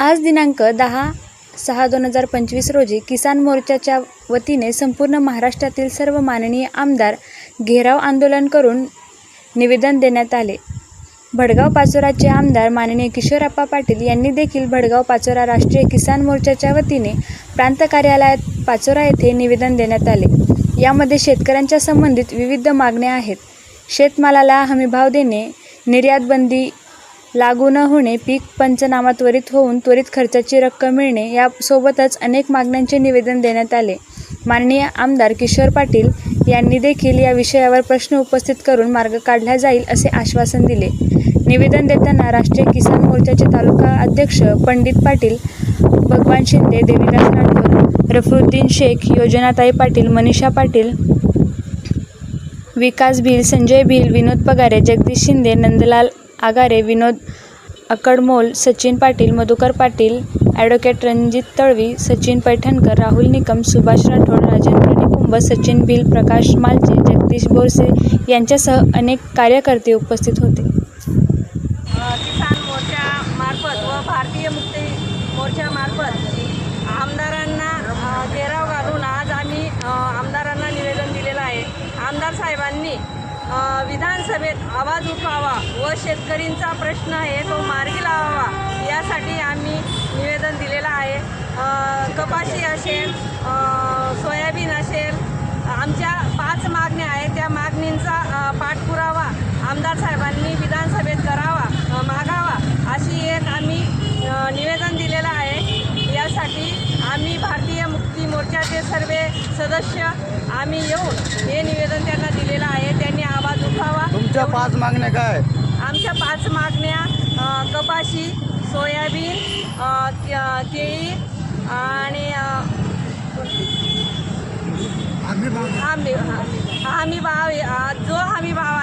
आज दिनांक दहा सहा दोन हजार पंचवीस रोजी किसान मोर्चाच्या वतीने संपूर्ण महाराष्ट्रातील सर्व माननीय आमदार घेराव आंदोलन करून निवेदन देण्यात आले. भडगाव पाचोराचे आमदार माननीय किशोरप्पा पाटील यांनी देखील भडगाव पाचोरा राष्ट्रीय किसान मोर्चाच्या वतीने प्रांत कार्यालयात पाचोरा येथे निवेदन देण्यात आले. यामध्ये शेतकऱ्यांच्या संबंधित विविध मागण्या आहेत. शेतमालाला हमीभाव देणे निर्यातबंदी लागू न होणे पीक पंचनामा त्वरित होऊन त्वरित खर्चाची रक्कम मिळणे यासोबतच अनेक मागण्यांचे निवेदन देण्यात आले. माननीय आमदार किशोर पाटील यांनी देखील या विषयावर प्रश्न उपस्थित करून मार्ग काढला जाईल असे आश्वासन दिले. निवेदन देताना राष्ट्रीय किसान मोर्चाचे तालुका अध्यक्ष पंडित पाटील भगवान शिंदे देवीदास राठोड रफरुद्दीन शेख योजनाताई पाटील मनीषा पाटील विकास भिल संजय भिल विनोद पगारे जगदीश शिंदे नंदलाल आगारे विनोद अकडमोल सचिन पाटील मधुकर पाटील ॲडव्होकेट रणजित तळवी सचिन पैठणकर राहुल निकम सुभाष राठोड राजेंद्र निकुंभ सचिन बिल प्रकाश मालचे जगदीश बोरसे यांच्यासह अनेक कार्यकर्ते उपस्थित होते. किसान मोर्चा मार्फत व भारतीय मुक्ती मोर्चामार्फत आमदारांना घेराव घालून आज आम्ही आमदारांना निवेदन दिलेलं आहे. आमदार साहेबांनी विधानसभेत आवाज उठवावा व शेतकरींचा प्रश्न आहे तो मार्गी लावावा यासाठी आम्ही निवेदन दिलेलं आहे. कपाशी असेल सोयाबीन असेल आमच्या पाच मागण्या आहेत त्या मागणींचा पाठपुरावा आमदार साहेबांनी विधानसभेत करावा मागावा अशी एक आम्ही निवेदन दिलेलं आहे. यासाठी आम्ही भारतीय मुक्ती मोर्चाचे सर्व सदस्य आम्ही येऊन हे निवेदन त्या दिलेलं आहे त्यांनी आवाज उठावा तुमच्या पाच मागण्या काय? आमच्या पाच मागण्या अ, कपाशी सोयाबीन अ, के- केळी आणि अ, हमी हमी भाव जो हमी भाव